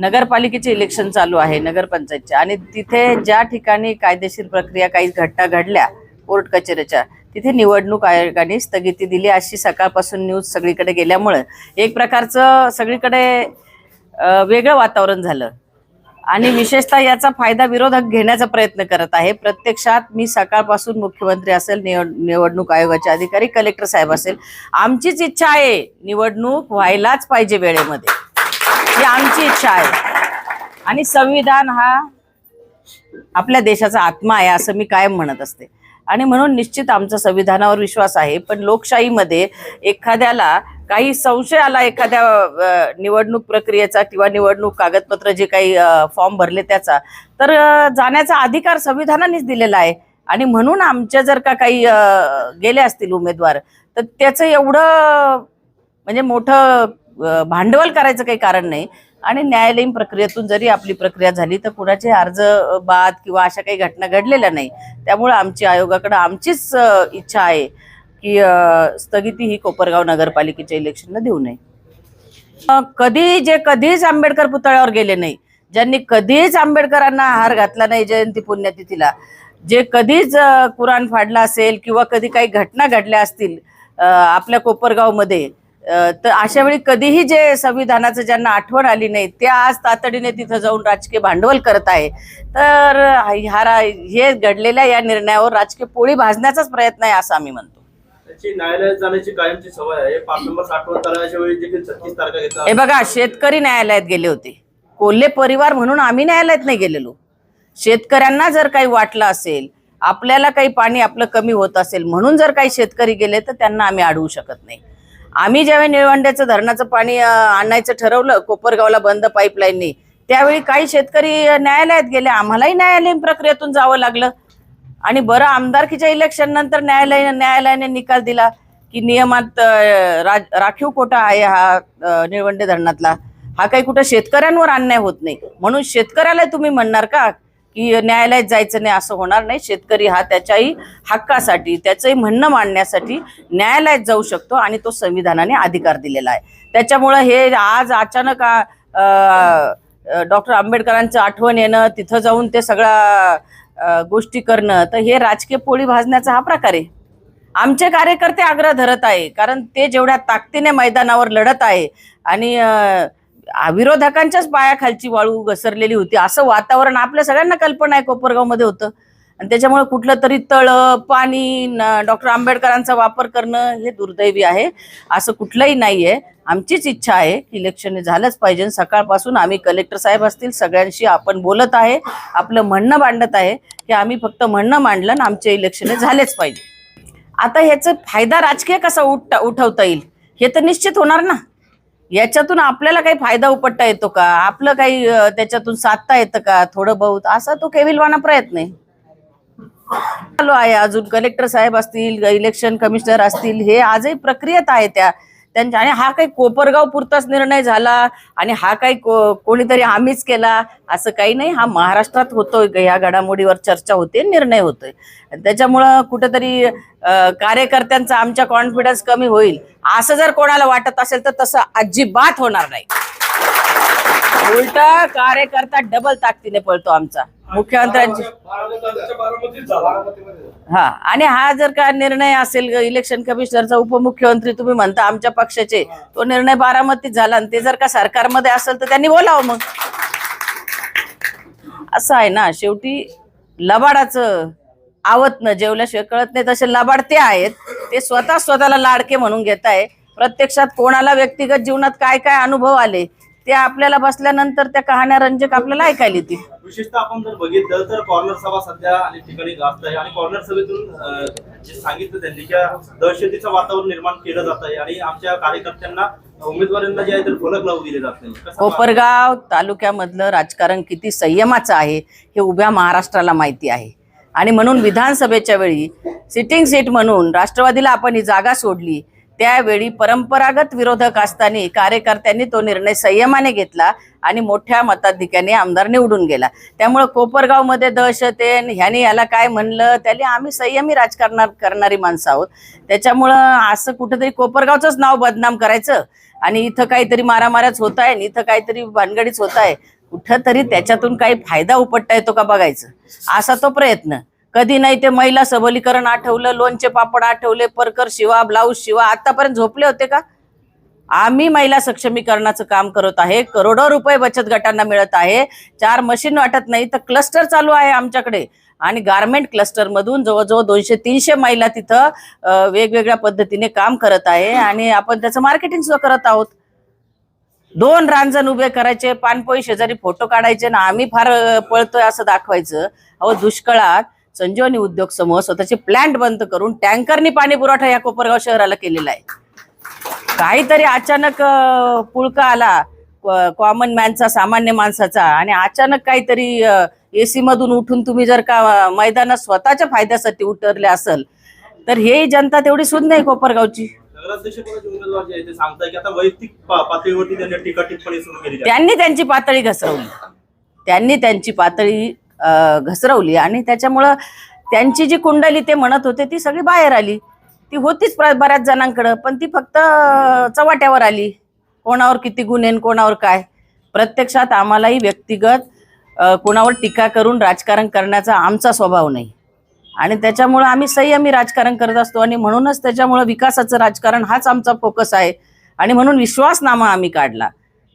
नगरपालिकेचे इलेक्शन चालू आहे नगरपंचायतचे. आणि तिथे ज्या ठिकाणी कायदेशीर प्रक्रिया काही घटना घडल्या कोर्ट कचेरीच्या तिथे निवडणूक आयोगाने स्थगिती दिली. अशी सकाळपासून न्यूज सगळीकडे गेल्यामुळं एक प्रकारचं सगळीकडे वेगळं वातावरण झालं. आणि विशेषतः याचा फायदा विरोधक घेण्याचा प्रयत्न करत आहे. प्रत्यक्षात मी सकाळपासून मुख्यमंत्री असेल निवड निवडणूक आयोगाचे अधिकारी कलेक्टर साहेब असेल. आमचीच इच्छा आहे निवडणूक व्हायलाच पाहिजे वेळेमध्ये. ही आमची इच्छा आहे. आणि संविधान हा आपल्या देशाचा आत्मा आहे असं मी कायम म्हणत असते. आणि म्हणून निश्चित आमचा संविधानावर विश्वास आहे पण लोकशाहीमध्ये एखाद्याला काही संशय आला एखाद्या निवडणूक प्रक्रियेचा किंवा निवडणूक कागदपत्र जे काही फॉर्म भरले त्याचा तर जाण्याचा अधिकार संविधानानेच दिलेला आहे. आणि म्हणून आमच्या जर का काही गेले असतील उमेदवार तर त्याचं एवढं म्हणजे मोठं भांडवल करायचं काही कारण नाही. आणि न्यायालयीन प्रक्रियेतून जरी आपली प्रक्रिया झाली तर कुणाचे अर्ज बाद किंवा अशा काही घटना घडलेल्या नाही. त्यामुळे आमची आयोगाकडे आमचीच इच्छा आहे. की स्थगिती ही कोपरगाव नगरपालिकेच्या इलेक्शनला देऊ नये. कधी जे कधीच आंबेडकर पुतळ्यावर गेले नाही. ज्यांनी कधीच आंबेडकरांना आहार घातला नाही जयंती पुण्यतिथीला. जे कधीच कुराण फाडला असेल किंवा कधी काही घटना घडल्या असतील आपल्या कोपरगावमध्ये तर अशा वेळी कधीही जे संविधानाचं ज्यांना आठवण आली नाही ते आज तातडीने तिथं जाऊन राजकीय भांडवल करत आहे. तर हा रा- हे घडलेल्या या निर्णयावर राजकीय पोळी भाजण्याचाच प्रयत्न आहे असं आम्ही म्हणतो. त्याची न्यायालयात जाण्याची कायमची सवय आहे. पाच नंबर साठवण तलावाच्या वेळी देखील छत्तीस तारखा हे बघा शेतकरी न्यायालयात गेले होते. कोल्हे परिवार म्हणून आम्ही न्यायालयात नाही गेलेलो. शेतकऱ्यांना जर काही वाटलं असेल आपल्याला काही पाणी आपलं कमी होत असेल म्हणून जर काही शेतकरी गेले तर त्यांना आम्ही अडवू शकत नाही. आम्ही ज्यावेळी निळवंड्याचं धरणाचं पाणी आणायचं ठरवलं कोपरगावला बंद पाईपलाईननी त्यावेळी काही शेतकरी न्यायालयात गेले. आम्हालाही न्यायालयीन प्रक्रियेतून जावं लागलं. आणि बरं आमदारकीच्या इलेक्शन नंतर न्यायालय न्यायालयाने निकाल दिला की नियमात राखीव कोटा आहे हा निळवंडे धरणातला. हा काही कुठं शेतकऱ्यांवर अन्याय होत नाही. म्हणून शेतकऱ्याला तुम्ही म्हणणार का की न्यायालयात जायचं नाही असं होणार नाही. शेतकरी हा त्याच्याही हक्कासाठी त्याचंही म्हणणं मांडण्यासाठी न्यायालयात जाऊ शकतो आणि तो संविधानाने अधिकार दिलेला आहे. त्याच्यामुळं हे आज अचानक डॉक्टर आंबेडकरांचं आठवण येणं तिथं जाऊन ते सगळा गोष्टी करणं तर हे राजकीय पोळी भाजण्याचा हा प्रकार आहे. आमचे कार्यकर्ते आग्रह धरत आहे कारण ते जेवढ्या ताकदीने मैदानावर लढत आहे आणि विरोधकांच्याच पायाखालची वाळू घसरलेली होती असं वातावरण आपल्या सगळ्यांना कल्पना आहे कोपरगावमध्ये होतं. आणि त्याच्यामुळे कुठलं तरी तळ पाणी डॉक्टर आंबेडकरांचा वापर करणं हे दुर्दैवी आहे. असं कुठलंही नाही आहे आमचीच इच्छा आहे की इलेक्शन झालंच पाहिजे. सकाळपासून आम्ही कलेक्टर साहेब असतील सगळ्यांशी आपण बोलत आहे. आपलं म्हणणं मांडत आहे की आम्ही फक्त म्हणणं मांडलं आणि आमचे इलेक्शन झालेच पाहिजे. आता ह्याचा फायदा राजकीय कसा उठ उठवता येईल? हे तर निश्चित होणार ना? याच्यातून आपल्याला काही फायदा उपटता येतो का? आपलं काही त्याच्यातून साधता येतं का? थोडं बहुत असा तो केविलवाना प्रयत्न आहे. चालू आहे. अजून कलेक्टर साहेब असतील इलेक्शन कमिशनर असतील हे आजही प्रक्रियेत आहे त्या. त्यांच्या आणि हा काही कोपरगाव पुरताच निर्णय झाला आणि हा काही को- कोणीतरी आम्हीच केला. असं काही नाही. हा महाराष्ट्रात होतोय ह्या घडामोडीवर चर्चा होते निर्णय होतोय. त्याच्यामुळं कुठेतरी कार्यकर्त्यांचा आमच्या कॉन्फिडन्स कमी होईल. असं जर कोणाला वाटत असेल तर तसं अजिबात होणार नाही. उलट कार्यकर्ता डबल ताकदीने पळतो आमचा. मुख्यमंत्र्यांची. हा आणि हा जर का निर्णय असेल इलेक्शन कमिशनरचा उपमुख्यमंत्री तुम्ही म्हणता आमच्या पक्षाचे तो निर्णय बारामतीत झाला आणि ते जर का सरकारमध्ये असेल तर त्यांनी बोलावं मग. असं आहे ना शेवटी लबाडाचं आवत न जेवल्याशिवाय कळत नाही तसे लबाड ते आहेत. ते स्वतः स्वतःला लाडके म्हणून घेत आहे प्रत्यक्षात कोणाला व्यक्तिगत जीवनात काय काय अनुभव आले ते आपल्याला बसल्यानंतर त्या कहाण्या रंजक आपल्याला ऐकायला येतील. विशेषतः आपण जर बघितलं तर कॉर्नर सभा सध्या अनेक ठिकाणी गाजत आहे आणि कॉर्नर सभेतून जे सांगितलं त्यांनी की दहशतीचं वातावरण निर्माण केलं जात आहे आणि आमच्या कार्यकर्त्यांना उमेदवारांना जे आहे तर फलक लावू दिले जात नाही. कोपरगाव तालुक्यामधलं राजकारण किती संयमाचं आहे हे उभ्या महाराष्ट्राला माहिती आहे. आणि म्हणून विधानसभेच्या वेळी सिटिंग सीट म्हणून राष्ट्रवादीला आपण ही जागा सोडली त्यावेळी परंपरागत विरोधक असताना कार्यकर्त्यांनी तो निर्णय संयमाने घेतला आणि मोठ्या मताधिक्याने आमदार निवडून गेला. त्यामुळे कोपरगावमध्ये दहशत आहे ह्याने याला काय म्हणलं? त्याने आम्ही संयमी राजकारणात करणारी माणसं आहोत. त्याच्यामुळं असं कुठंतरी कोपरगावचंच नाव बदनाम करायचं आणि इथं काहीतरी मारामाऱ्याच होत आहे आणि इथं काहीतरी भानगडीच होत आहे कुठं तरी त्याच्यातून काही फायदा उपटता येतो का बघायचं? असा तो प्रयत्न. कधी नाही ते महिला सबलीकरण आठवलं लोणचे पापड आठवले परकर शिवा ब्लाऊज शिवा आतापर्यंत झोपले होते का? आम्ही महिला सक्षमीकरणाचं काम करत आहे. करोडो रुपये बचत गटांना मिळत आहे. चार मशीन वाटत नाही तर क्लस्टर चालू आहे आमच्याकडे. आणि गारमेंट क्लस्टर मधून जवळजवळ दोनशे तीनशे महिला तिथं वेगवेगळ्या पद्धतीने काम करत आहे. आणि आपण त्याचं मार्केटिंग सुद्धा करत आहोत. दोन रांजण उभे करायचे पानपोई शेजारी फोटो काढायचे ना आम्ही फार पळतोय असं दाखवायचं. अहो दुष्काळात संजीवनी उद्योग समूह स्वतःचे प्लांट बंद करून टँकरनी पाणी पुरवठा या कोपरगाव शहराला केलेला आहे. काहीतरी अचानक पुळका आला कॉमन मॅनचा सामान्य माणसाचा आणि अचानक काहीतरी एसी मधून उठून तुम्ही जर का मैदानात स्वतःच्या फायद्यासाठी उतरले असेल तर हे जनता तेवढी सुद्धा नाही कोपरगावची. त्यांनी त्यांची पातळी घसरवली. त्यांनी त्यांची पातळी घसरवली आणि त्याच्यामुळं त्यांची जी कुंडली ते म्हणत होते ती सगळी बाहेर आली. ती होतीच प्र- बऱ्याच जणांकडं पण ती फक्त अं, चव्हाट्यावर आली. कोणावर किती गुन्हे कोणावर काय? प्रत्यक्षात आम्हालाही व्यक्तिगत कोणावर टीका करून राजकारण करण्याचा आमचा स्वभाव नाही. आणि त्याच्यामुळं आम्ही संयमी राजकारण करत असतो आणि म्हणूनच त्याच्यामुळं विकासाचं राजकारण हाच आमचा फोकस आहे. आणि म्हणून विश्वासनामा आम्ही काढला.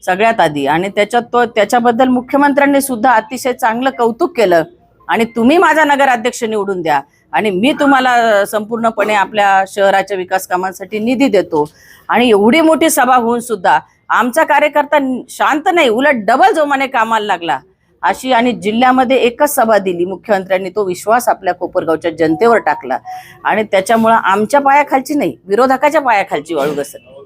सगळ्यात आधी. आणि त्याच्यात तो त्याच्याबद्दल मुख्यमंत्र्यांनी सुद्धा अतिशय चांगलं कौतुक केलं. आणि तुम्ही माझा नगराध्यक्ष निवडून द्या. आणि मी तुम्हाला संपूर्णपणे आपल्या शहराच्या विकास कामांसाठी निधी देतो. आणि एवढी मोठी सभा होऊन सुद्धा आमचा कार्यकर्ता शांत नाही उलट डबल जोमाने कामाला लागला. अशी आणि जिल्ह्यामध्ये एकच सभा दिली. मुख्यमंत्र्यांनी तो विश्वास आपल्या कोपरगावच्या जनतेवर टाकला. आणि त्याच्यामुळं आमच्या पायाखालची नाही विरोधकाच्या पायाखालची वाळू घसरली.